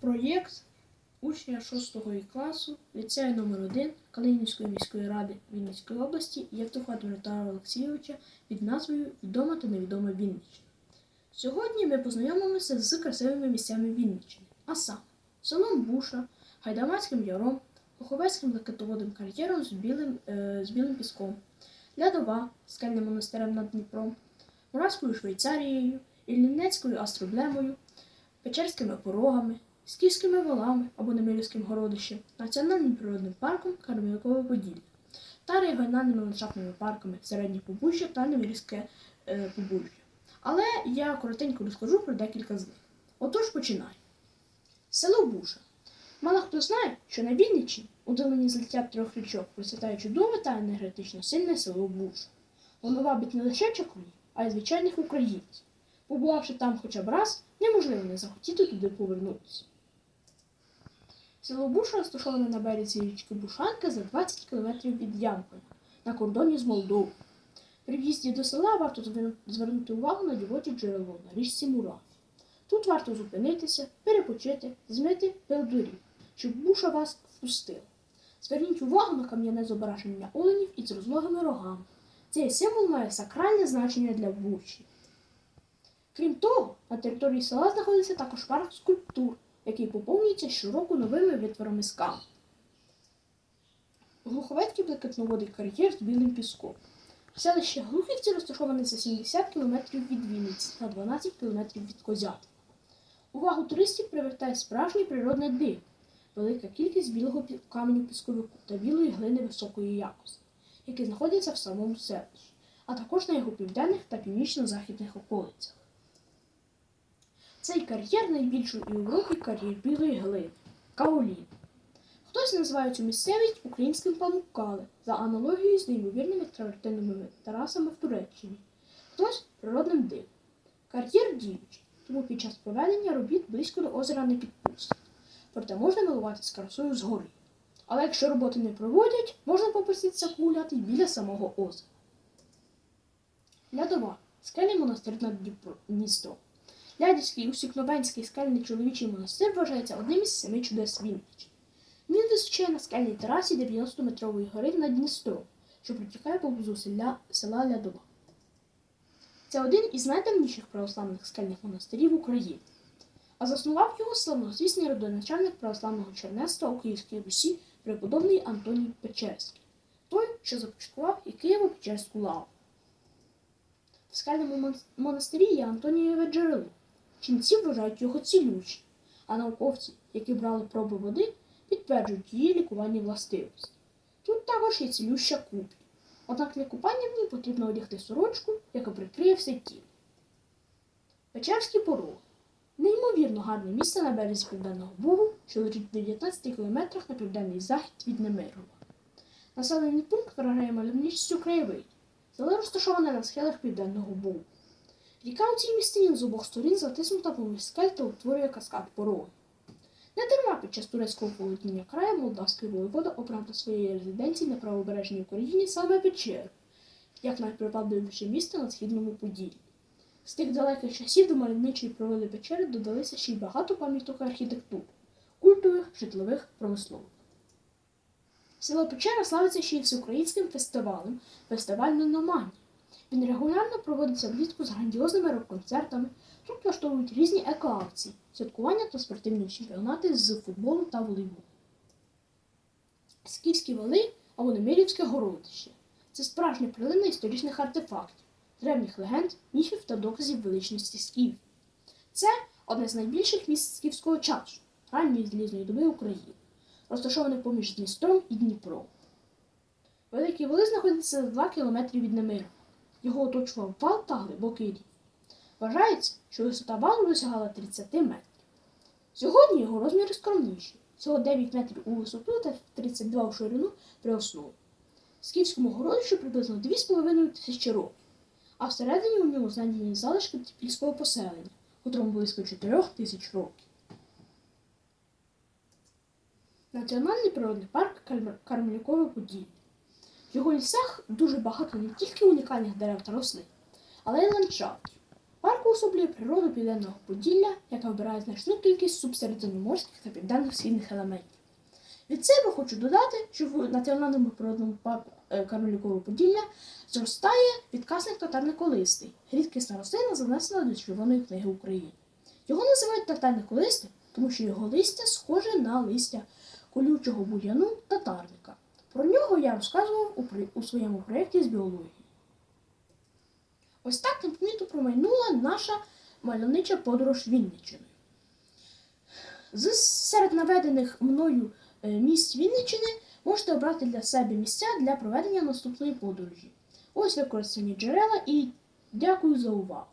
Проєкт учня 6 класу ліцею номер 1 Калинівської міської ради Вінницької області Євтуха Дмитра Олексійовича під назвою Відома та невідома Вінниччина. Сьогодні ми познайомимося з красивими місцями Вінниччини, а саме селом Буша, Гайдамацьким яром, Луховецьким блакитоводним кар'єром з білим, е, з білим піском, Лядова, скельним монастирем над Дніпром, Моравською Швейцарією, Іллінецькою астроблемою, Печерськими порогами, Скіфськими валами або Немирівським городищем, Національним природним парком Кармеликове Поділля та регіональними ландшафтними парками Середнє Побужжя та Немирівське е, Побужжя. Але я коротенько розкажу про декілька з них. Отож починаю. Село Буша. Мало хто знає, що на Вінниччині, у долині злиття трьох річок, процвітає чудове та енергетично сильне село Буша. Воно вабить не лише чаклунів, а й звичайних українців. Побувавши там хоча б раз, неможливо не захотіти туди повернутися. Село Буша розташоване на березі річки Бушанка за 20 кілометрів від Ямполя, на кордоні з Молдовою. При в'їзді до села варто звернути увагу на дівоче джерело на річці Мураві. Тут варто зупинитися, перепочити, змити пил доріг, щоб буша вас впустила. Зверніть увагу на кам'яне зображення оленів із розлогими рогами. Цей символ має сакральне значення для буші. Крім того, на території села знаходиться також парк скульптур, який поповнюється щороку новими витворами скал. Глуховецький блакитноводий кар'єр з білим піском. Селище Глухівці розташоване за 70 км від Вінниці та 12 км від Козят. Увагу туристів привертає справжнє природне диво, велика кількість білого каменю пісковику та білої глини високої якості, які знаходяться в самому селищі, а також на його південних та північно-західних околицях. Цей кар'єр найбільший у Європі кар'єр білої глини Каолін. Хтось називає цю місцевість українським памуккале за аналогією з неймовірними травертиновими терасами в Туреччині, хтось природним дивом. Кар'єр діючий, тому під час проведення робіт близько до озера не підпустять. Проте можна милуватися красою згори. Але якщо роботи не проводять, можна попроситися погуляти біля самого озера. Лядова скельний монастир над Дністром. Лядівський усікновенський скельний чоловічий монастир вважається одним із семи чудес Вінниччини. Він височує на скельній терасі 90-метрової гори над Дністром, що протікає поблизу села, села Лядова. Це один із найдавніших православних скельних монастирів України. А заснував його славнозвісний родоначальник православного чернецтва у Київській Русі преподобний Антоній Печерський, той, що започаткував і Києво-Печерську лаву. В скельному мон- монастирі є Антонієве джерело. Ченці вважають його цілющим, а науковці, які брали проби води, підтверджують її лікувальні властивості. Тут також є цілюща купіль. Однак для купання в ній потрібно одягти сорочку, яка прикриє все тіло. Печерські пороги. Неймовірно гарне місце на березі Південного Бугу, що лежить в 19 кілометрах на південний захід від Немирова. Населений пункт вражає мальовничістю краєвид. Село розташоване на схилах Південного Бугу. Ріка у цій місцині з обох сторін затиснута поміж та утворює каскад пороги. Не дарма під час турецького володіння краю молдавський воєвода обрав до своєї резиденції на правобережній Україні саме Печеру, як найпривабливіше місто на східному Поділлі. З тих далеких часів до мальовничої природи Печери додалися ще й багато пам'яток архітектур, культових, житлових, промислових. Село Печера славиться ще й всеукраїнським фестивалем Фестиваль Нономанії. Він регулярно проводиться влітку з грандіозними рок-концертами. Тут влаштовують різні екоакції, святкування та спортивні чемпіонати з футболу та волейболу. Скіфські вали або Немирівське городище це справжня прилина історичних артефактів, древніх легенд, міфів та доказів величності скіфів. Це одне з найбільших місць скіфського часу, ранньої злізної доби України, розташоване поміж Дністром і Дніпром. Великі воли знаходяться за 2 кілометри від Немирова. Його оточував вал та глибокий рів. Вважається, що висота валу досягала 30 метрів. Сьогодні його розміри скромніші, всього 9 метрів у висоту та 32 у ширину при основі. Скіфському городищу приблизно 2,5 тисячі років, а всередині у ньому знайдені залишки типільського поселення, котрому близько 4 тисяч років. Національний природний парк Кармелюкове Поділля. В його лісах дуже багато не тільки унікальних дерев та рослин, але й ландшафтів. Парк уособлює природу південного Поділля, яка вбирає значну кількість субсередземноморських та південно-східних елементів. Від себе хочу додати, що в національному природному парку е, Каролікове Поділля зростає підказник татарниколистий, рідкісна рослина, занесена до Червоної книги України. Його називають татарниколистим, тому що його листя схоже на листя колючого бур'яну татарника. Про нього я розказував у, своєму проєкті з біології. Ось так непомітно промайнула наша мальовнича подорож Вінниччиною. З серед наведених мною е, місць Вінниччини можете обрати для себе місця для проведення наступної подорожі. Ось використані джерела і дякую за увагу.